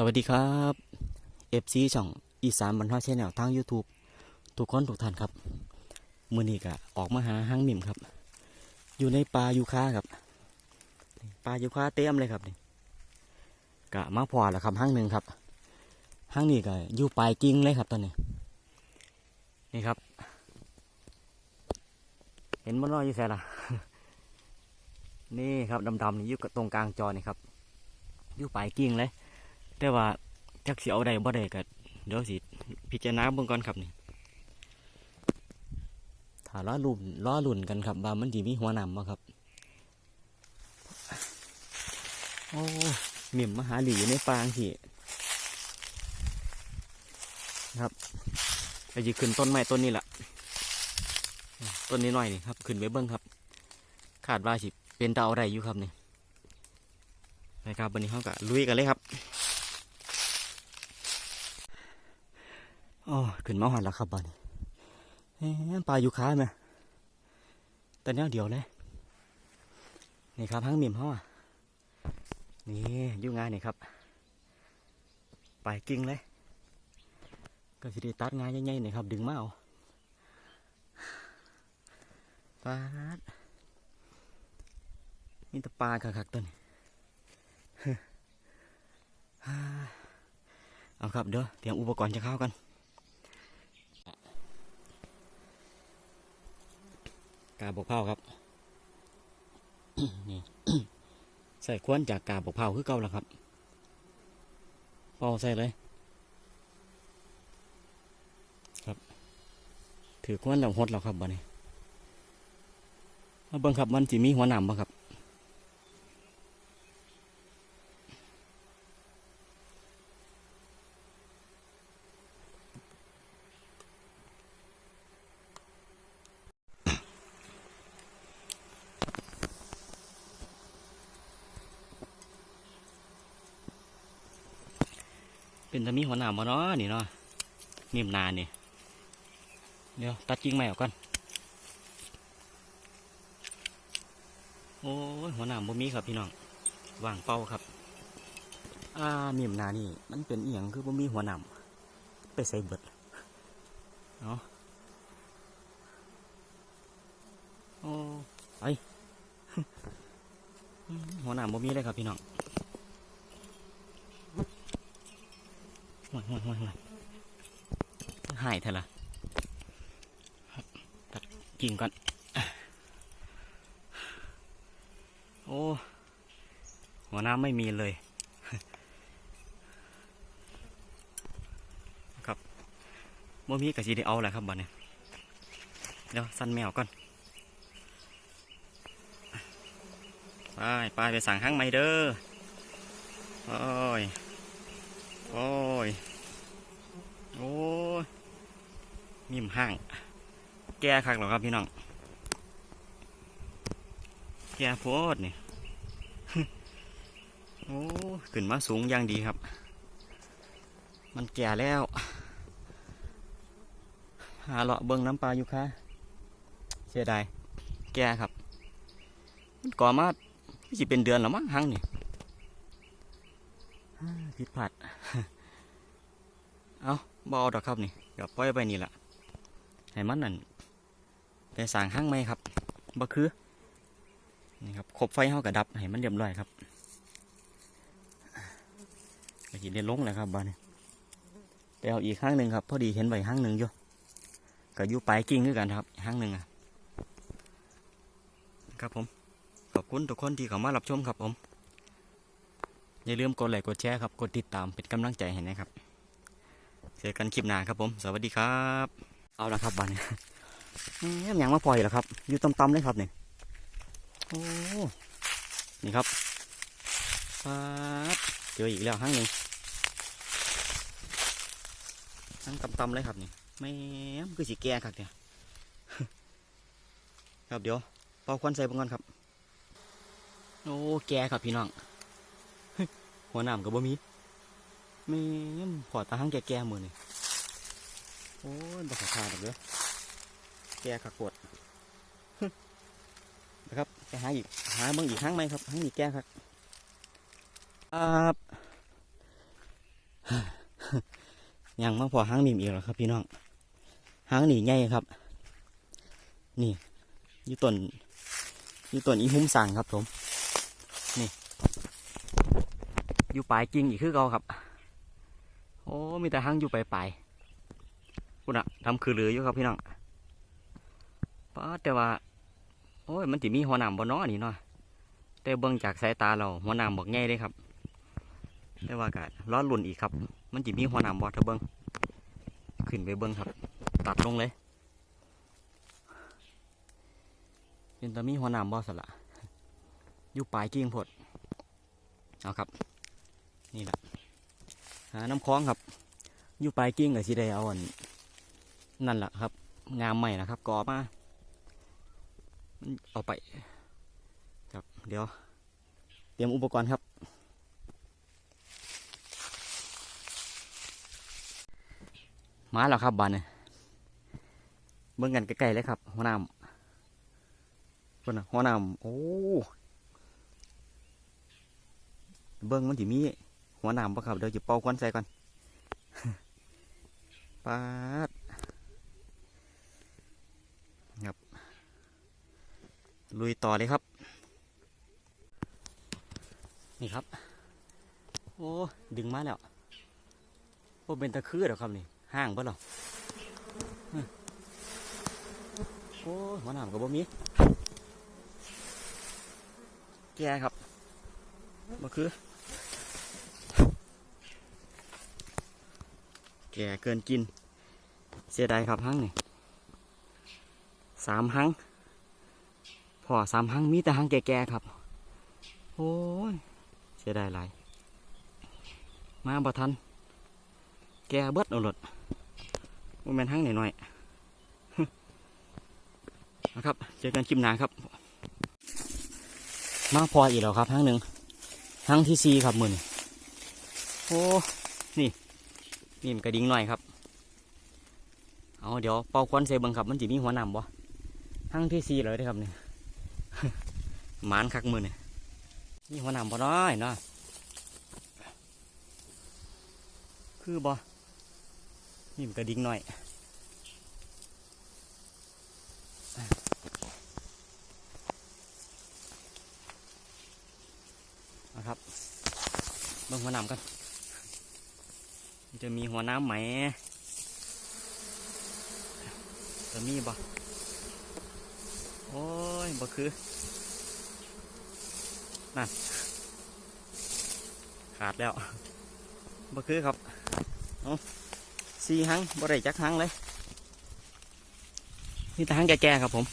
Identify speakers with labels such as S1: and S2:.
S1: สวัสดีครับเอฟซีช่องอีสานบรรทัดแชนแนลทาง YouTube ทุกคนทุกท่านครับ มือนี้ก็ออกมาหาห้างมิมครับ อยู่ในป่ายูคาครับป่ายูคาเต็มเลยครับนี่กะมาพอแล้วครับห้างหนึ่งครับห้างนี้ก็อยู่ปลายกิ่งเลยครับตอนนี้ นี่ครับ เห็นมันลอยอยู่แซ่ละนี่ครับดำๆนี่อยู่กับตรงกลางจอนี่ครับอยู่ปลายกิ่งเลย แต่ว่าจักสิเอาได้บ่ได้ก็เดี๋ยวสิพิจารณาเบิ่งก่อนครับนี่ถ้าล้อลุ่นล้อลุ่นกันครับว่ามันสิมีหัวหนำบ่ครับโอ้เมิ่มมหาหลีอยู่ในฟางที่ครับไปจิขึ้นต้นไม้ต้นนี้ล่ะต้นนี้หน่อยนี่ครับ ขึ้นไปเบิ่งครับคาดว่าสิเป็นตาเอาได้อยู่ครับนี่ไปครับวันนี้เขาก็ลุยกันเลยครับ อ๋อขึ้นมาหอนแล้วครับบ้านนี้ปลาอยู่ค้าไหมแต่แนวเดียวเลยนี่ครับทั้งมิมเขาอะนี่อยู่งานนี่ครับไปกิ่งเลย ก็สิได้ตัดงานใหญ่ๆนี่ครับ ดึงมาเอาปลาดมีแต่ปลาคักๆตัวนี้เอาครับเดี๋ยวเตรียมอุปกรณ์จะเข้ากัน กาบกเผาครับนี่ใส่ควนจากกาบกเผาคือเก่าแล้วครับเป่าใส่เลยครับ ถือควนแล้วหดแล้วครับบ่เนี้มาเบิ่งครับมันจะมีหัวหนามบ่ครับ เป็นตะมีหัวหนามบ่เนาะนี่เนาะนิ่มนานนี่เดี๋ยวตัดกิ่งไม้ออกก่อนโอ้หัวหนามบ่มีครับพี่น้องว่างเป้าครับ อ่านิ่มนานี่ มันเป็นเอียงคือบ่มีหัวหนามไปใส่เบิดเนาะโอ้ไปหัวหนามบ่มีเลยครับพี่น้อง ห่วยห่วยห่วยห่วยหายเถอะละตัดกิ่งก่อน โอ้ หัวน้ำไม่มีเลย ครับบ่มีกะสีได้เอาแหละครับบัดนี้เดี๋ยวสั้นแมวก่อนไปไปไปสั่งห้างไม่เด้อโอ้ย โอ้ย โอ้ยมิมห้าง แก่คักหรอครับพี่น้อง แก่โพดนี่ โอ้ขึ้นมาสูงอย่างดีครับ มันแก่แล้ว หาเลาะเบิ้งน้ำปลาอยู่ค่ะเสียดาย แก่ครับ มันก่อมาที่เป็นเดือนแล้วมั้งหังนี่ ผิดพลาดเอาบเอาดอกครับนี่เดี๋ยวปล่อยไปนี่แหละให้มันนั่นไปสางห้างไหมครับบ่คือนี่ครับคบไฟเฮากระดับให้มันเรียบร้อยครับก็สิได้ลงแล้วครับบ้านนี้ไปเอาอีกห้างหนึ่งครับ พอดีเห็นไว้ห้างหนึ่งอยู่ก็อยู่ปลายกิ่งด้วยกันครับห้างหนึ่งอะครับผมขอบคุณทุกคนที่เข้ามารับชมครับผม อย่าลืมกดไลค์กดแชร์ครับ กดติดตามเป็นกำลังใจให้นะครับเจอกันคลิปหน้าครับผม สวัสดีครับ เอาละครับบ้านนี้แหมยังมาปล่อยเหรอครับ อยู่ต่ำๆเลยครับนี่โอ้นี่ครับป๊าดเจออีกแล้วห้งหนึ่งห้งต่ำๆเลยครับนี่แม่คือสีแก่ครับเนี่ยครับเดี๋ยวเป่าควันใส่เบิ่งก่อนครับ โอ้แก่ครับพี่น้อง หัวนามกับบ่มีไม่นพอตาหังแก่ๆมือนี่โอ้ยบักขาดอกเด้อแก่ขักวดนะครับไปหาอีกหาเบิ่งอีกห้งไหมครับห้งอีกแก่ครับครับยังมาพอหางมีมอีกแล้วครับ พี่น้องหางนี่ใหญ่ครับ นี่ยู่ต้นยู่ต้นอีหุ้มสั่งครับผม นี่ อยู่ปลายกิ่งอีกคือเก่าครับ โอ้มีแต่หางอยู่ปลายปลายๆคุณอะทำคือเรืออยู่ครับพี่น้องป้าแต่ว่า โอ้ยมันจะมีหัวหนามบนน้อนี่เนาะแต่เบิ่งจากสายตาเราหัวหนามบอกง่ายเลยครับ แต่ว่าก็ล้อลุ่นอีกครับ มันจะมีหัวหนามบอถ้าเบิ่งขึ้นไปเบิ่งครับ ตัดลงเลยเป็นตามีหัวหนามบอสละอยู่ปลายกิ่งพดเอาครับ นี่แหละหาน้ำคล้องครับอยู่ปลายกิ่งกับสีได้เอาอันนั่นแหละครับ งามใหม่นะครับกอมามันเอาไปครับเดี๋ยว เตรียมอุปกรณ์ครับ มาแล้วครับบานเนี่ยเบิ่งกันใกล้ๆเลยครับหัวน้ำคนน่ะหัวน้ำโอ้เบิ่งมันจะมี หัวหน้ำปะครับเดี๋ยวจะเป่าควันใส่ก่อนปาดครับ ลุยต่อเลยครับ นี่ครับ โอ้ดึงมาแล้วโอ้เป็นตะคือเหรอครับนี่ห้างเปล่หรอโอ้หัวหนามกับบ่มีแกครับบ่คือ แกเกินกิน เสียดายครับหั่งนี่สามหั่งพอสามหั่งมีแต่หั่งแก่ๆครับ โอ้ย เสียดายหลายมาบ่ทัน แกเบิดเอาหลดว่าแมนหั่งหน่อยๆนะครับ เจอกันคลิปหน้าครับ มาพออีกแล้วครับหั่งหนึ่งหั่งที่สี่ครับมือนโอ้ นี่ นี่มันกระดิ่งหน่อยครับ เอาเดี๋ยวเป่าควันใส่บังครับ มันจะมีหัวหนำบ่หั่งที่สี่เลยเด้อครับเนี่ยหมานคักมือเนี่ยมีหัวหนำบ่น้อยเนาะคือบ่นี่มันกระดิ่งหน่อยนะครับเบิ่งหัวหนำกัน จะมีหัวน้ำไหมจะมีบ่โอ้ยบ่คือ นั่น ขาดแล้วบ่คือครับเอาสี่หังบ่ได้จักหังเลยนี่แต่หังแก่ๆครับผม